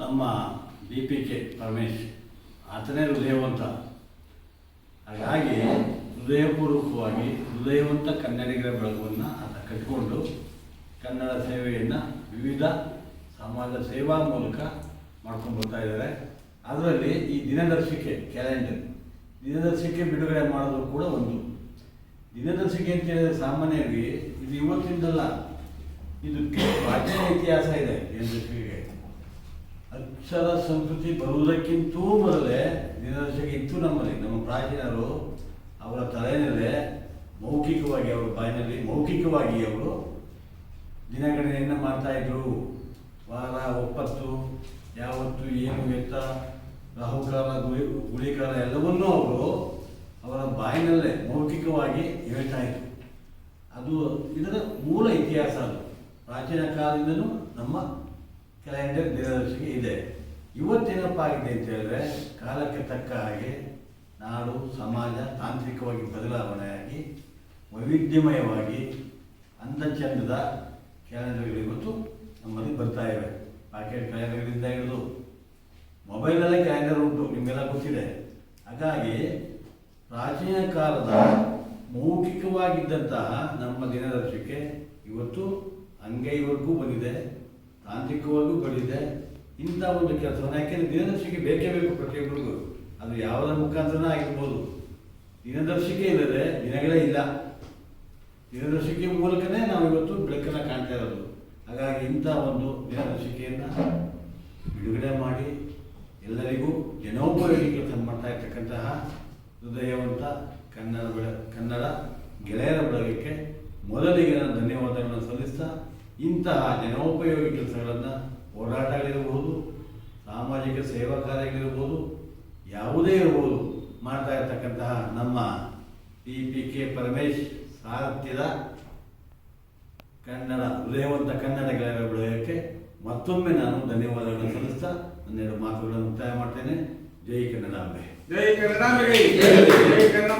ನಮ್ಮ D P K Paramesh ಆತನೇ ಹೃದಯವಂತ. ಹಾಗಾಗಿ ಹೃದಯಪೂರ್ವಕವಾಗಿ ಹೃದಯವಂತ ಕನ್ನಡಿಗರ ಬೆಳಗುವನ್ನು ಆತ ಕಟ್ಟಿಕೊಂಡು ಕನ್ನಡ ಸೇವೆಯನ್ನು ವಿವಿಧ ಸಮಾಜ ಸೇವಾ ಮೂಲಕ ಮಾಡ್ಕೊಂಡು ಬರ್ತಾ ಇದ್ದಾರೆ. ಅದರಲ್ಲಿ ಈ ದಿನದರ್ಶಿಕೆ ಕ್ಯಾಲೆಂಡರ್, ದಿನದರ್ಶಿಕೆ ಬಿಡುಗಡೆ ಮಾಡೋದು ಕೂಡ ಒಂದು. ದಿನದರ್ಶಿಕೆ ಅಂತ ಹೇಳಿದ್ರೆ ಸಾಮಾನ್ಯವಾಗಿ ಇದು ಇವತ್ತಿಂದಲ್ಲ, ಇದು ಪ್ರಾಚೀನ ಇತಿಹಾಸ ಇದೆ. ದಿನದರ್ಶಿಕೆಗೆ ಅಕ್ಷರ ಸಂಸ್ಕೃತಿ ಬರುವುದಕ್ಕಿಂತೂ ಮೊದಲೇ ನಿದರ್ಶಕ ಇತ್ತು ನಮ್ಮಲ್ಲಿ, ನಮ್ಮ ಪ್ರಾಚೀನರು ಅವರ ತಲೆಯಲ್ಲೇ ಮೌಖಿಕವಾಗಿ ಅವರ ಬಾಯಿನಲ್ಲಿ ಮೌಖಿಕವಾಗಿ ಅವರು ದಿನಗಣನೆಯನ್ನು ಮಾಡ್ತಾ ಇದ್ರು. ವಾರ ಒಪ್ಪತ್ತು, ಯಾವತ್ತು, ಏನು ಎತ್ತ ರಾಹುಕಾಲ, ಗುಳಿ, ಗುಳಿಕಾಲ ಎಲ್ಲವನ್ನೂ ಅವರು ಅವರ ಬಾಯಿನಲ್ಲೇ ಮೌಖಿಕವಾಗಿ ಹೇಳ್ತಾ ಇದ್ರು. ಅದು ಇದರ ಮೂಲ ಇತಿಹಾಸ ಅದು. ಪ್ರಾಚೀನ ಕಾಲದಿಂದನೂ ನಮ್ಮ ಕ್ಯಾಲೆಂಡರ್ ದಿನದರ್ಶಿಗೆ ಇದೆ. ಇವತ್ತೇನಪ್ಪ ಆಗಿದೆ ಅಂತ ಹೇಳಿದ್ರೆ, ಕಾಲಕ್ಕೆ ತಕ್ಕ ಹಾಗೆ ನಾಡು, ಸಮಾಜ, ತಾಂತ್ರಿಕವಾಗಿ ಬದಲಾವಣೆಯಾಗಿ, ವೈವಿಧ್ಯಮಯವಾಗಿ ಅಂದ ಚಂದದ ಕ್ಯಾಲೆಂಡರ್ಗಳು ಇವತ್ತು ನಮ್ಮಲ್ಲಿ ಬರ್ತಾ ಇವೆ. ಪಾಕೆಟ್ ಕ್ಯಾಲೆಂಡರ್ಗಳಿಂದ ಹಿಡಿದು ಮೊಬೈಲಲ್ಲೇ ಕ್ಯಾಲೆಂಡರ್ ಉಂಟು ನಿಮ್ಮೆಲ್ಲ ಗೊತ್ತಿದೆ. ಹಾಗಾಗಿ ಪ್ರಾಚೀನ ಕಾಲದ ಮೌಖಿಕವಾಗಿದ್ದಂತಹ ನಮ್ಮ ದಿನದರ್ಶಿಕೆ ಇವತ್ತು ಅಂಗೈವರೆಗೂ ಬಂದಿದೆ. ತಾಂತ್ರಿಕವಾಗಿಯೂ ಪಡೆದಿದೆ ಇಂಥ ಒಂದು ಕೆಲಸವನ್ನು, ಯಾಕೆಂದರೆ ದಿನದರ್ಶಿಕೆ ಬೇಕೇ ಬೇಕು ಪ್ರತಿಯೊಬ್ಬರಿಗೂ. ಅದು ಯಾವುದರ ಮುಖಾಂತರನೇ ಆಗಿರ್ಬೋದು. ದಿನದರ್ಶಿಕೆ ಇಲ್ಲದೆ ದಿನಗಳೇ ಇಲ್ಲ. ದಿನದರ್ಶಿಕೆ ಮೂಲಕನೇ ನಾವು ಇವತ್ತು ಬೆಳಕನ್ನು ಕಾಣ್ತಾ ಇರೋದು. ಹಾಗಾಗಿ ಇಂಥ ಒಂದು ದಿನದರ್ಶಿಕೆಯನ್ನು ಬಿಡುಗಡೆ ಮಾಡಿ ಎಲ್ಲರಿಗೂ ಜನೋಪಯೋಗಿ ಕೆಲಸ ಮಾಡ್ತಾ ಇರ್ತಕ್ಕಂತಹ ಹೃದಯವಂತ ಕನ್ನಡ ಬೆಳ, ಕನ್ನಡ ಗೆಳೆಯರ ಬಳಗಕ್ಕೆ ಮೊದಲಿಗೆ ನಾನು ಧನ್ಯವಾದಗಳನ್ನು ಸಲ್ಲಿಸ್ತಾ ಇಂತಹ ಜನೋಪಯೋಗಿ ಕೆಲಸಗಳನ್ನು ಹೋರಾಟಗಳಿರ್ಬೋದು ಸಾಮಾಜಿಕ ಸೇವಾ ಕಾರ್ಯಗಳಿರ್ಬೋದು ಯಾವುದೇ ಇರ್ಬೋದು ಮಾಡ್ತಾ ಇರ್ತಕ್ಕಂತಹ ನಮ್ಮ ಟಿ ಪಿ ಕೆ ಪರಮೇಶ್ ಸಾರಥ್ಯದ ಕನ್ನಡ ಹೃದಯವಂತ ಕನ್ನಡ ಗೆಳೆಯರ ಬಳಗಕ್ಕೆ ಮತ್ತೊಮ್ಮೆ ನಾನು ಧನ್ಯವಾದಗಳನ್ನು ಸಲ್ಲಿಸ್ತಾ ನನ್ನೆರಡು ಮಾತುಗಳನ್ನು ಮುಕ್ತಾಯ ಮಾಡ್ತೇನೆ. ಜೈ ಕನ್ನಡಾಂಬೆ ಜೈ ಕನ್ನಡಾಂಬೆ ಜೈ. ಕನ್ನಡ.